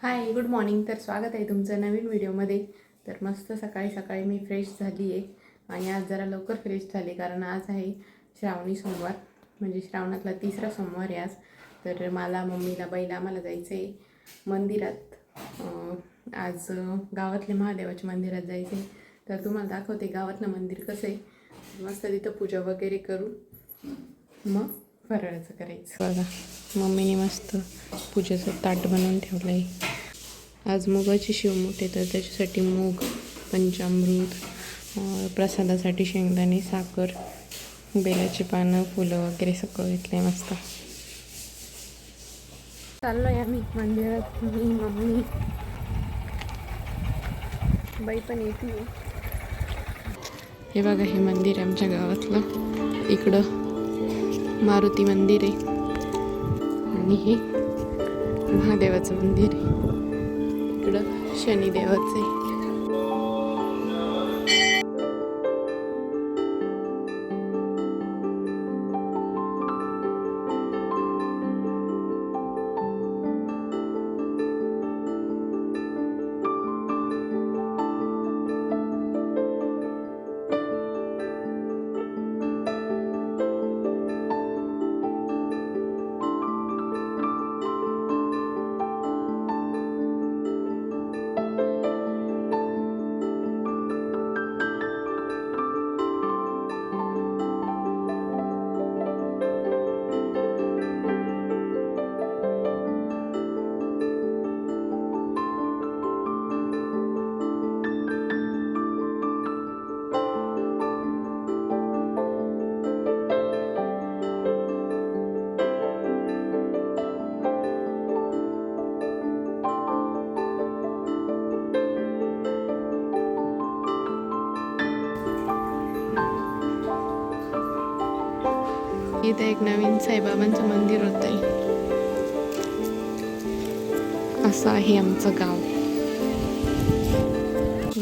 Hi good morning तर स्वागत आहे तुमचं नवीन व्हिडिओमध्ये. तर मस्त सकाळी सकाळी मी फ्रेश झाली आहे. आणि आज जरा लवकर फ्रेश झाले कारण आज आहे श्रावणी सोमवार. म्हणजे श्रावणातला तिसरा सोमवार आहे आज. तर मला मम्मीला बैला आम्हाला जायचं आहे मंदिरात आज गावातल्या महादेवाच्या मंदिरात जायचं आहे तर तुम्हाला दाखवते गावातलं मंदिर कसं आहे. मस्त तिथं पूजा वगैरे करू. मग फराळाचं करायचं. बघा. मम्मीने मस्त पूजेचं ताट बनवून ठेवलं आहे. आज मुगाची शिवमुठ तर त्याच्यासाठी मूग पंचामृत प्रसादासाठी शेंगदाणे साखर बेलाची पानं फुलं वगैरे सगळं घेतलं आहे मस्त. चाललो आहे आम्ही मंदिरात मी मम्मी. बाई पण येते. हे बघा हे मंदिर आहे आमच्या गावातलं. इकडं मारुती मंदिर आहे. आणि हे महादेवाचं मंदिर आहे. इकडं शनिदेवाचं आहे. इथं एक नवीन साईबाबांचं मंदिर होत आहे असं आहे आमचं गाव.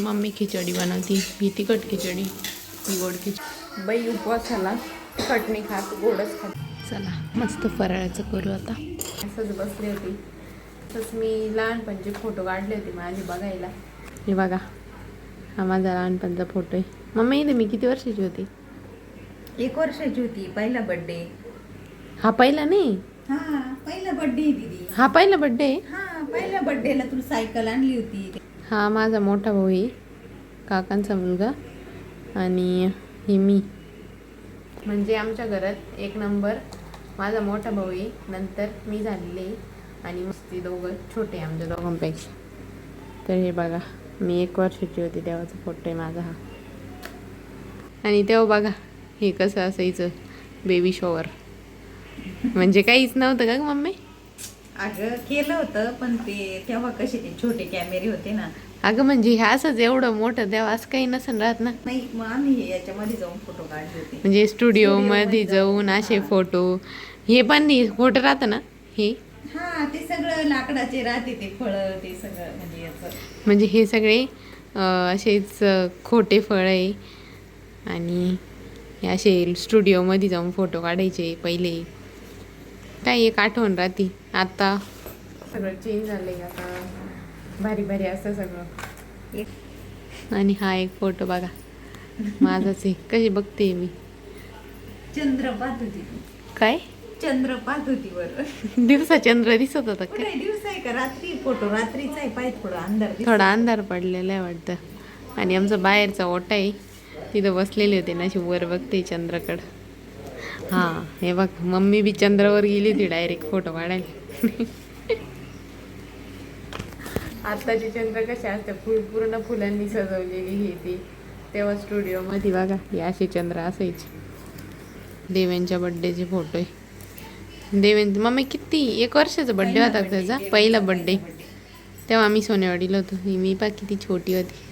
मम्मी खिचडी बनवती ही तिखट खिचडी ही गोड खिचडी. बाई उपवासाला तिखट नाही खात गोडच खात. चला मस्त फराळाचं करू आता. असंच बसली होती. तसंच मी लहानपणचे फोटो काढले होते माझे बघायला. हे बघा हा माझा लहानपणचा फोटो आहे. मम्मी इथे मी किती वर्षाची होती? एक वर्षाची होती पहिला बर्थडे हा पहिला नाही? हा पहिला बर्थडे दीदी हा पहिला बड्डे हा पहिल्या बर्थडेला तुला सायकल आणली होती. हा माझा मोठा भाऊ आहे काकांचा मुलगा आणि ही मी. म्हणजे आमच्या घरात एक नंबर माझा मोठा भाऊ आहे नंतर मी झालेले आणि मस्ती दोघं छोटे आमच्या दोघांपेक्षा. तर हे बघा मी एक वर्षाची होती तेव्हाचा फोटो आहे माझा हा. आणि तेव्हा बघा हे कसं असायचं? बेबी शॉवर म्हणजे काहीच नव्हतं का मम्मी? अगं केलं होतं पण ते तेव्हा कसे ते छोटे कॅमेरे होते ना. अगं म्हणजे हे असंच एवढं मोठं तेव्हा असं काही नसेल राहत ना. नाही मग आम्ही याच्यामध्ये जाऊन फोटो काढले होते. म्हणजे स्टुडिओ मध्ये स्टुडिओमध्ये जाऊन असे. फोटो हे पण फोटो राहतं ना हे? हा ते सगळं लाकडाचे राहते ते फळ ते सगळं म्हणजे याचं. म्हणजे हे सगळे असेच खोटे फळ आहे. आणि हे असे स्टुडिओमध्ये जाऊन फोटो काढायचे पहिले. काय एक आठवण राहते. आता? सगळं चेंज झालंय आता. भारी भारी असं सगळं. एक. आणि हा एक फोटो बघा. माझाच आहे. कशी बघते मी. चंद्र पाहत होती. काय? चंद्र पाहत होती वर दिवसा चंद्र दिसत होता काय दिवस आहे का? रात्री फोटो. रात्रीचा आहे. पाहिजे थोडा अंधार दिसतो. थोडा अंधार पडलेला आहे वाटतं. आणि आमचा बाहेरचा ओटा आहे. तिथं बसलेले होते ना अशी वर बघते चंद्राकडं. हां हे बघ मम्मी बी चंद्रावर गेली होती डायरेक्ट फोटो काढायला. आत्ताचे चंद्र कसे असते फुल पूर्ण फुलांनी सजवलेली ही ती. तेव्हा स्टुडिओमध्ये बघा हे असे चंद्र असायचे. देवेंच्या बड्डेचे फोटो आहे. देवेंद्र मम्मी किती एक वर्षाचा बड्डे होता त्याचा पहिला बड्डे तेव्हा आम्ही सोनेवाडीला होतो. ही मी पा किती छोटी होती.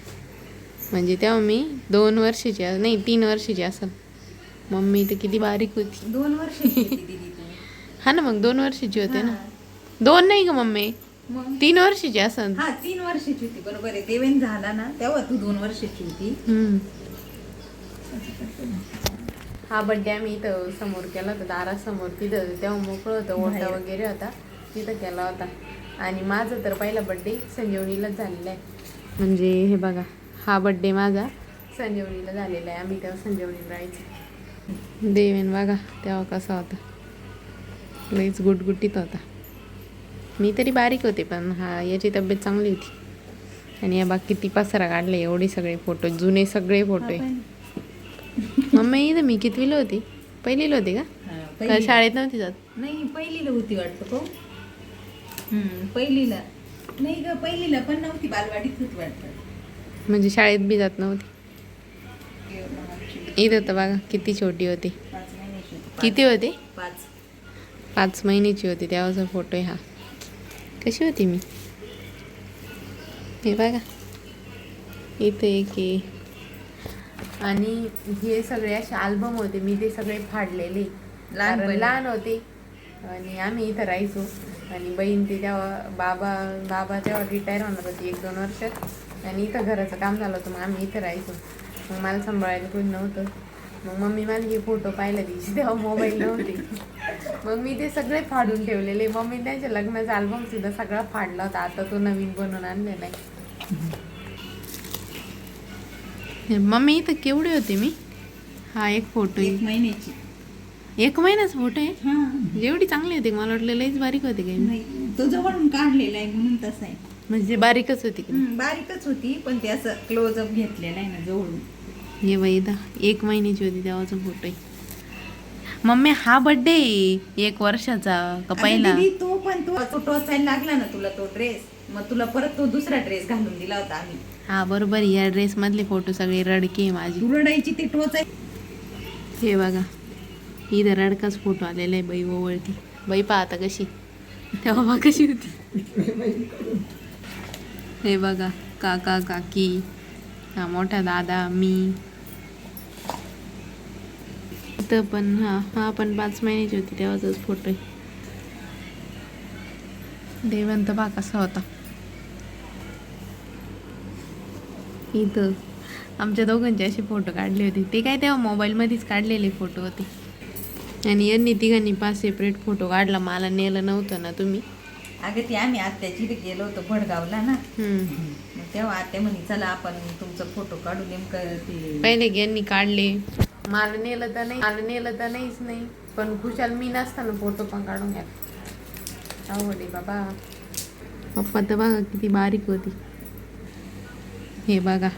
म्हणजे तेव्हा मी दोन वर्षाची अस- नाही तीन वर्षाची असेल मम्मी तर किती बारीक होती. दोन वर्षाची तू हा ना मग दोन वर्षाची होते ना. दोन नाही का मम्मी. तीन वर्षाची असेल हा तीन वर्षाची होती. बरोबर आहे. झाला ना तेव्हा तू दोन वर्षाची होती. हा बड्डे आम्ही इथं समोर केला होता दारासमोर तिथं. तेव्हा मोकळं होतं ओटा बाहेर. वगैरे होता. तिथं केला होता. आणि माझं तर पहिला बड्डे संजीवनीलाच झालेला आहे. म्हणजे हे बघा. हा बड्डे माझा. संजीवनीला झालेला आहे. आम्ही तेव्हा संजीवनीला राहायचो. देवेन बघा तेव्हा कसा होता. लईच गुटगुटीत होता. मी तरी बारीक होते पण हा याची तब्येत चांगली होती. आणि या बा किती पसारा काढले एवढे सगळे फोटो जुने सगळे फोटो आहे मम्मी इथं मी कितवीला होती? पहिलीला होती का? हा, शाळेत नव्हती जात? नाही पहिलीला होती वाटतं हम्म, पहिलीला. नाही ग पहिलीला पण नव्हती बालवाडीत होती वाटतं. म्हणजे शाळेत बी जात नव्हती. इथं तर बघा किती छोटी होती. होती. किती होती? पाच महिन्याची होती तेव्हाचा फोटो आहे हा. कशी होती मी? हे बघा. इथे एक आहे. आणि हे सगळे असे अल्बम होते मी ते सगळे फाडलेले. लहानपणी. लहान होते. आणि आम्ही इथं राहायचो. आणि बहीण ते तेव्हा बाबा बाबा तेव्हा रिटायर होणार होती एक दोन वर्षात. आणि इथं घराचं काम झालं होतं मग आम्ही इथं राहायचो. मग मला सांभाळायला कोणी नव्हतं. मग मम्मी मला हे फोटो पाहिला दिवशी तेव्हा मोबाईल नव्हते. मग मी ते सगळे फाडून ठेवलेले. मम्मी त्यांच्या लग्नाचा अल्बम सुद्धा सगळा फाडला होता. आता तो नवीन बनवून आणलेला आहे. मम्मी इथं केवढे होते मी? हा एक फोटो एक महिन्याची. एक महिन्याचा फोटो आहे? एवढी चांगली होती मला वाटलं लईच बारीक होती काही तो जवळून काढलेला आहे म्हणून तसा आहे. म्हणजे बारीकच होती की हम्म, बारीकच होती पण ते असं क्लोजअप घेतलेला आहे ना जवळून. हे वैदा एक महिन्याची होती तेव्हाचा फोटो आहे मम्मी हा बड्डे एक वर्षाचा का पहिला? दीदी, तो पण तो तो टोचायला लागला ना तुला तो ड्रेस मग तुला परत तो दुसरा ड्रेस घालून दिला होता आम्ही. हा बरोबर. या ड्रेस मधले फोटो सगळे रडके आहे माझी. तू रडायची ते टोचाय हे बघा. इथं रडकाच फोटो आलेला आहे बाई ओवळती. बाई पहा आता कशी. तेव्हा बा कशी होती. हे बघा काका काकी हा मोठा दादा मी. इथं पण हा हा पण पाच महिन्याची होती तेव्हाचाच फोटो आहे. देवंत बा कसा होता. इथं. आमच्या दोघांचे असे फोटो काढले होते. ते काय तेव्हा मोबाईलमध्येच काढलेले फोटो होते. आणि यांनी तिघांनी पाच सेपरेट फोटो काढला. मला नेलं नव्हतं ना तुम्ही. अगं ते आम्ही आत्याची गेलो होतो भडगावला ना तेव्हा आत्या म्हणे चला आपण तुमचा फोटो काढू नेमकं ते. पहिले यांनी काढले. मला नेलं तर नाही मला नेलं तर नाहीच नाही. पण खुशाल मी नसताना फोटो पण काढून घ्या. आहे बाबा. पप्पा तर बघा किती बारीक होती. हे बघा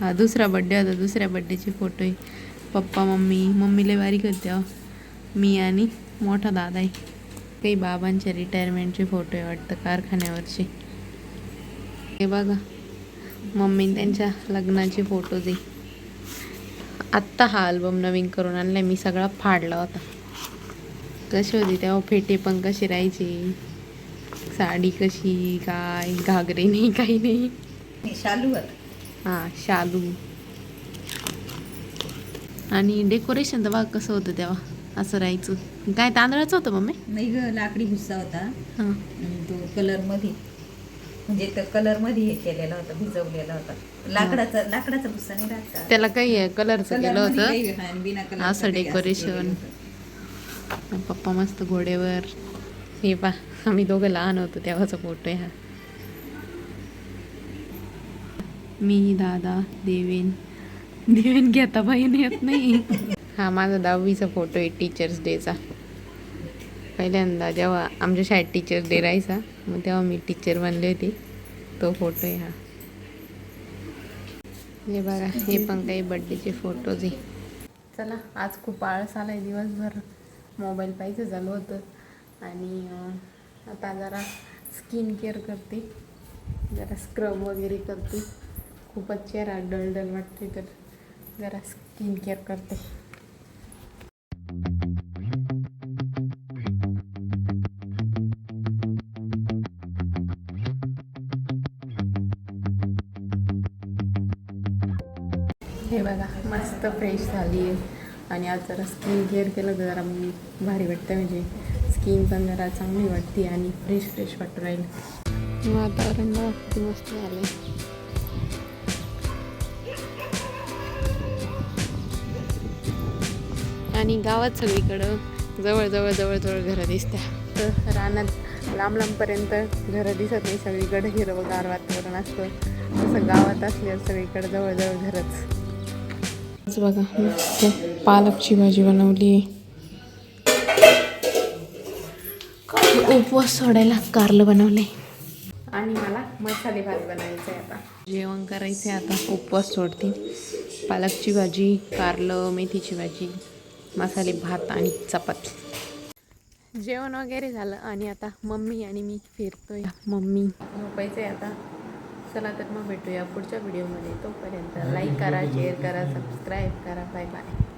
हा दुसरा बड्डे होता दुसऱ्या बड्डेचे फोटो आहे. पप्पा मम्मी मम्मीला बारीक होते. मी आणि मोठा दादा आहे. काही बाबांच्या रिटायरमेंटचे फोटो आहे वाटतं कारखान्यावरचे. हे बघा मम्मी त्यांच्या लग्नाचे फोटोज आहे आत्ता हा अल्बम नवीन करून आणलाय मी सगळा फाडला होता. कशी होती तेव्हा फेटे पण कसे राहायचे? साडी कशी काय घागरे नाही काही नाही. शालूवर हां शालू. आणि डेकोरेशन तर बघ कसं होतं तेव्हा. असं राहायचं. काय तांदळाचं होतं मम्मी? नाही ग लाकडी भुस्सा होता. हां. आणि तो कलरमध्ये म्हणजे तो कलरमध्ये हे केलेला होता भिजवलेला होता. लाकडाचा लाकडाचा भुस्सा नाही राहत का? त्याला काही कलरचं केलं होतं. हा, बिना असं काही होतं. पप्पा मस्त घोड्यावर. हे पा आम्ही दोघं लहान होतो तेव्हाचा फोटो आहे हा. मी दादा देवेन. देवेन घेता बहीण येत नाही. हा माझा दहावीचा फोटो आहे टीचर्स डेचा पहिल्यांदा जेव्हा आमच्या शाळेत टीचर्स डे राहायचा मग तेव्हा मी टीचर बनले होते. तो फोटो आहे हा. हे बघा हे पण काही बड्डेचे फोटोज आहे. चला आज खूप आळस आहे दिवसभर. मोबाईल पाहिजे झालं होतं. आणि आता जरा स्किन केअर करते. जरा स्क्रब वगैरे करते. खूपच चेहरा डल डल वाटते तर जरा स्किन केअर करते. हे बघा मस्त फ्रेश झाली आहे. आणि आज जरा स्किन केअर केलं तर जरा मी भारी वाटतं म्हणजे स्किन पण जरा चांगली वाटते आणि फ्रेश फ्रेश वाटू राहील. वातावरण बघा मस्त झालं आणि गावात सगळीकडं जवळजवळ जवळजवळ घरं दिसत्या. तर रानात लांब लांबपर्यंत घरं दिसत नाही सगळीकडे हिरवगार वातावरण असतं. तसं गावात असल्यावर सगळीकडे जवळजवळ घरंच. बघा मस्त पालकची भाजी बनवली. उपवास सोडायला कारलं बनवले. आणि मला मसाले भात बनायचं आहे आता. जेवण करायचं आहे आता उपवास सोडते. पालकची भाजी कारलं मेथीची भाजी मसाले भात आणि चपाती. जेवण वगैरे झालं आणि आता मम्मी आणि मी फिरतोय. मम्मी. झोपायचं आहे आता. चला तर मग भेटूया पुढच्या व्हिडिओमध्ये. तोपर्यंत लाईक करा शेअर करा सबस्क्राईब करा. Bye bye